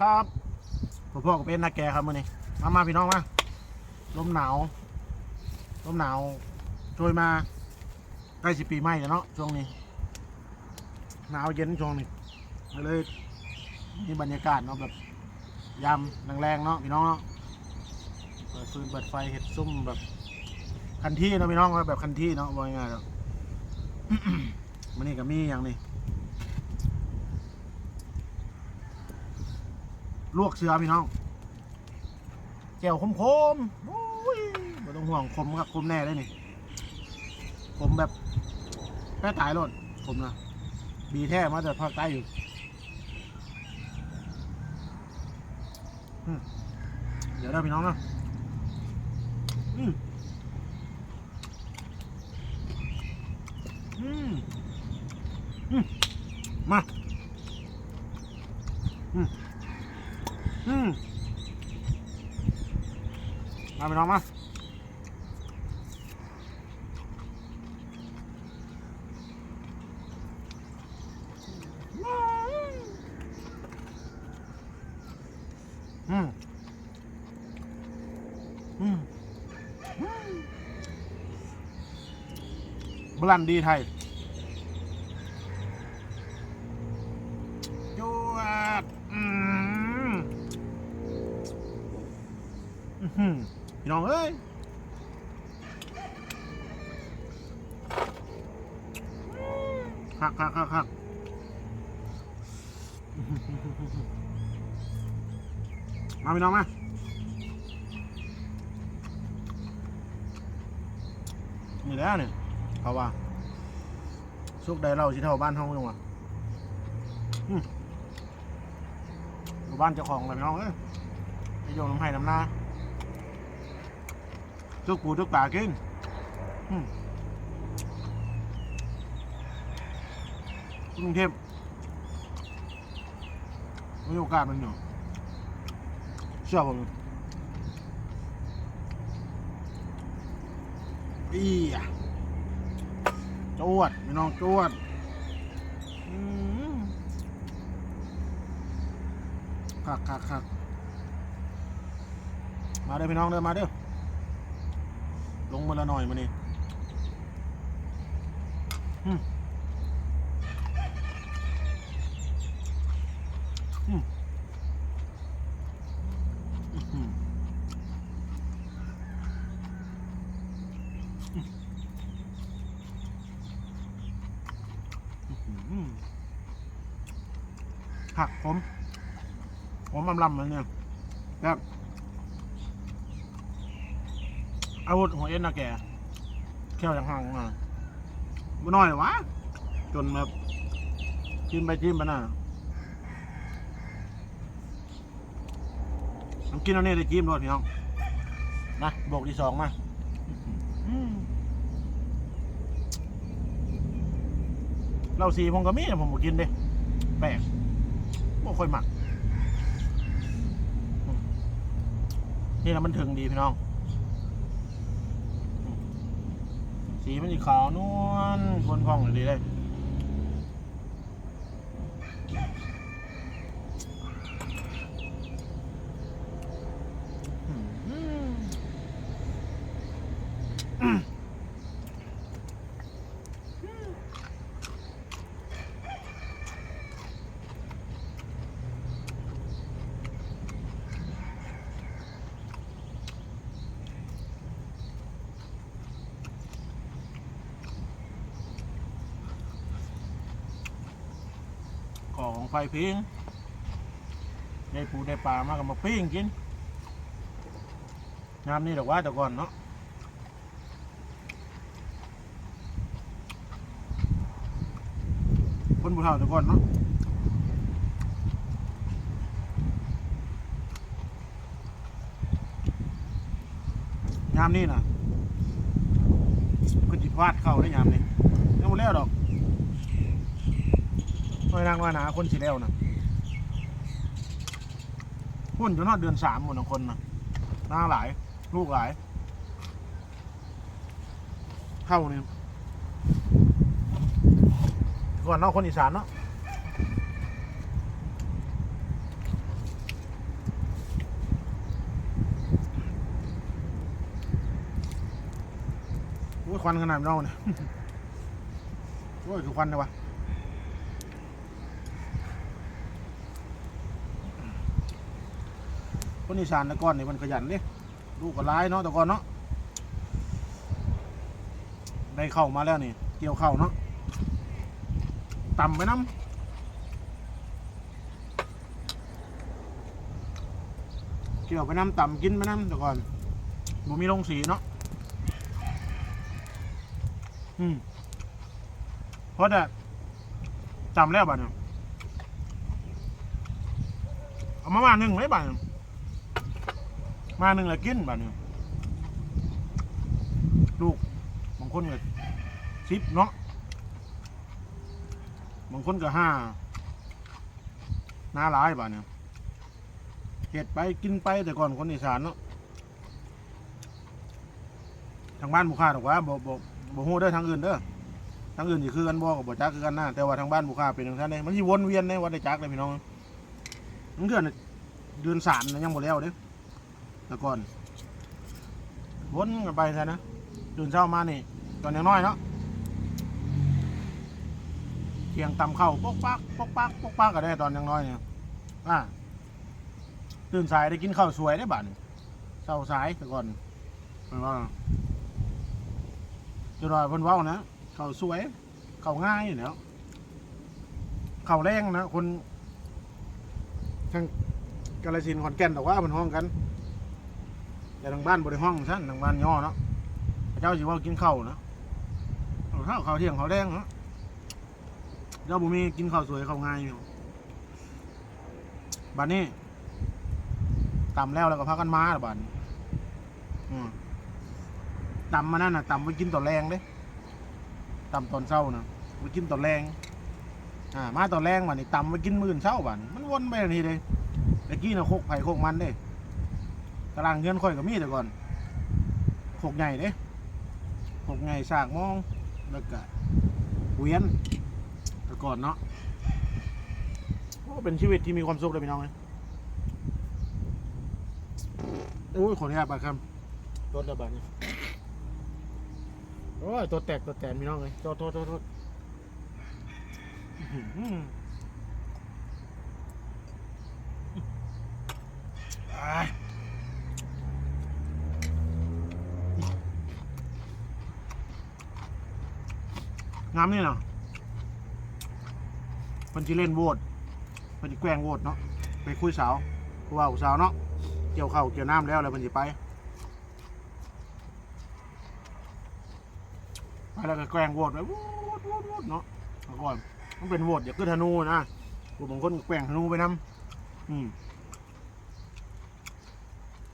ครับผมพ่อกับเป็นนาแกครับมื่อนี้มามาพี่น้องมาลมหนาวลมหนาวโชยมาใกล้สิปีใหม่แล้วเนาะช่วงนี้ หนาวเย็นช่วงนี้เลยมีบรรยากาศเนาะแบบยามแรงๆเนาะพี่น้องเนาะเปิดฟืนเปิดไฟเห็ดซุ่มแบบคันที่เนาะพี่น้องแบบคันที่เนาะว่าง่ายๆแล้วมันนี่ก็มีอย่างนี้ ลวกเสือพี่น้องแก้วคมคมๆโอ้ยไม่ต้องห่วงคมครับคมแน่เลยนี่คมแบบแค่ตายรถคมนะบีแท้มาแต่ภาคใต้อยู่เดี๋ยวได้พี่น้องนะอืมอืมมา อืม อืมมา ไปน้องมาอืมอืมบลันดีไทยจวดอืมอื้อหือ พี่น้องเอ้ยหักหักหักหักมาพี่น้องมานี่แล้วเนี่ยเขาว่าสุกใดเราสิเท่าบ้านห้องยังวะอืมอยู่บ้านเจ้าของเลยพี่น้องเอ้ยไปโยนน้ำให้น้ำหน้า ทุกปูทุกป่ากินกรุงเทพมีโอกาสมันอยู่เชื่อผมอีอะจวดพี่น้องจวดคักคักคักมาเด้อพี่น้องเด้อมาเด้อ ลงมาละหน่อยมานี่อืมอืมอื้อหืออื้อหือหักผม ผมอำลำเลยเนี่ยแบบ อาวุธหัวเอ็นนะแกแค่วยังห่างมาบ่น้อยวะ จนแบบจิ้มไปจิ้มไปน่ะน้ำกินเอาเนี่ยได้จิ้มด้วยพี่น้องมาโบกที่สองมาเหล้าสีผมก็มีนผมบ่กินเด้แปลกบ่ค่อยหมัก นี่นะมันถึงดีพี่น้อง สีมันสีขาวนวลทวนพองเลยดีเลย ของไฟพิงได้ปูได้ปลามากับมาปิ้งกินงามนี่ดอกว่าแต่ก่อนเนาะคนผู้เฒ่าแต่ก่อนเนาะยามนี่นะคนจิพลาดเข้าได้ยามนี่ยังไม่แล้วดอก ไม่นางน้อยนะคนสีแล้วนะหุ่นจนทอดเดือนสามหมดนะคนนะหน้าหลาย ลูกหลายเข้านี่ก่อนนอกคนอีสานเนาะโอ้ยควันขนาดเราเนี่ยโอ้ยคือควันเลยวะ คนอีสานต่ก่อนนี่มันขยันเลยลูกก็ร้ายเนาะต่ก่อนเนาะได้เข้ามาแล้วนี่เกี่ยวเข้าเนาะต่ำไปน้ำเกี่ยวไปน้ำต่ำกินไปน้ำต่ก่อนบ่มีลงสีเนาะอืมเพราะแต่จำแล้วบัดเนี่ยเอามามาหนึ่งไหมบัดเนี่ย มาหนึ่งล้วกินบัดเนี่ยลูกบางคนก็สิบเนาะบางคนก็ห้าหน้าร้ายบัดเนี่ยเห็ดไปกินไปแต่ก่อนคนอีสานเนาะทางบ้านบุคคาบอกว่าบ่บ่บ่ฮู้เด้อทางอื่นเด้อทางอื่นสิคือกันบ่กับบ่จักคือกันหนะแต่ว่าทางบ้านบุคคาเป็นทางท่านเด้มันสิวนเวียนในวัดได้จักเลยพี่น้องมันเดือนเดือนสามนะยังบ่แล้วเด้แต่ก่อนวนกันไปซะนะตื่นเช้ามานี่ตอนยังน้อยเนาะเที่ยงตำเข้าวปกปักปกปักปกปักก็ได้ตอนยังน้อยเนี่ยอ่าตื่นสายได้กินข้าวสวยได้บัดนี้เช้าสายต่ก่อนเพิ่นว่าจะรอเพิ่นเว้านะเขาสวยเขาง่ายอยู่แล้วเขาแรงนะคนทางกาลสินขอนแก่นแต่ว่ามันห้องกัน แต่ทางบ้านบริห้องชั้นทางบ้านย่อเนาะเจ้าสิว่ากินข้าวนะเอาข้าวข้าวเที่ยงข้าวแดงเนาะเจ้าบุมีกินข้าวสวยข้าวง่ายอยู่บัดนี้ตำแล้วแล้วก็พักกันมาละบัดนี้ตำมานั่นน่ะตำไว้กินต่อแรงเด้ตำตอนเช้านะไปกินต่อแรงอ่ามาต่อแรงมานี่ตำไปกินมื่นเช้าบ้านมันวนไปนี่เลยตะกี้นะโคกไผ่โคกมันเด้ ตารางเงินค่อยก็มีแต่ก่อนโคกใหญ่เด้โคกใหญ่สากมองแล้วก็เวียนแต่ก่อนเนาะโอ้เป็นชีวิตที่มีความสุขเลยพี่น้องเลยโอ้ยขออนุญาตบาดคำรถระบาดนี่โอ้ยตัวแตกตัวแตนพี่น้องเลยโทษโทษโทษโทษอื้อหืออ้าย งามนี่เนาะเพิ่นจิเล่นโวตเพิ่นจิแกล้งโวตเนาะไปคุยสาวผู้ว่าสาวเนาะเกี่ยวข้าวเกี่ยวน้ำแล้วแล้วเพิ่นจิไปไปแล้วก็แกล้งโวตไปโวตโวตโวตเนาะเอาก่อนมันเป็นโวตอย่าขึ้นธนูนะกูบางคนแกล้งธนูไปนํอืม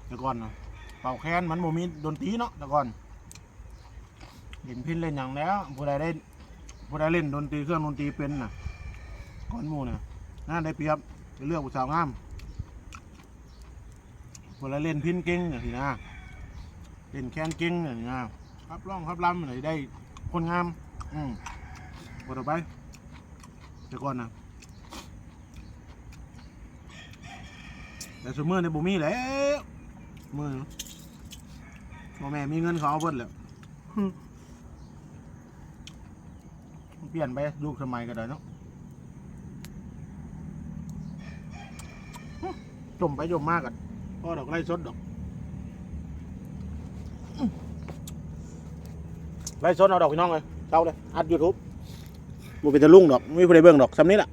แต่ก่อนนะเป่าแค้นมันโมมีดนตรีเนาะแต่ก่อนเล่นพินเล่นอย่างแล้วผู้ใดได้ ผู้ใดเล่นดนตรีเครื่องดนตรีเป็นน่ะก้อนหมูน่ะน่าได้เปรียบไปเลือกผู้สาวงามผู้ใดเล่นพินเก่งอย่างนี้นะเล่นแค้นเก่งอย่างนี้นะครับร่องครับลำไหนได้คนงาม อืมกดออไปเดี๋ยวก่อนนะแต่สมมือในบุมีแหล้วมือพ่อแม่มีเงินเขาเอาเบิดแหล้ว ปลี่ยนไปลูกสมัยก็ได้เนาะจมไปจมมากกันพ่อดอกไร่สดดอกไร่สดเอาดอกพี่น้องเลยเต่าเลยอัดยูทูบบุเป็นตะลุ่งดอกไม่มีผู้ใดเบิ่งดอกซ้ำนี้แหละ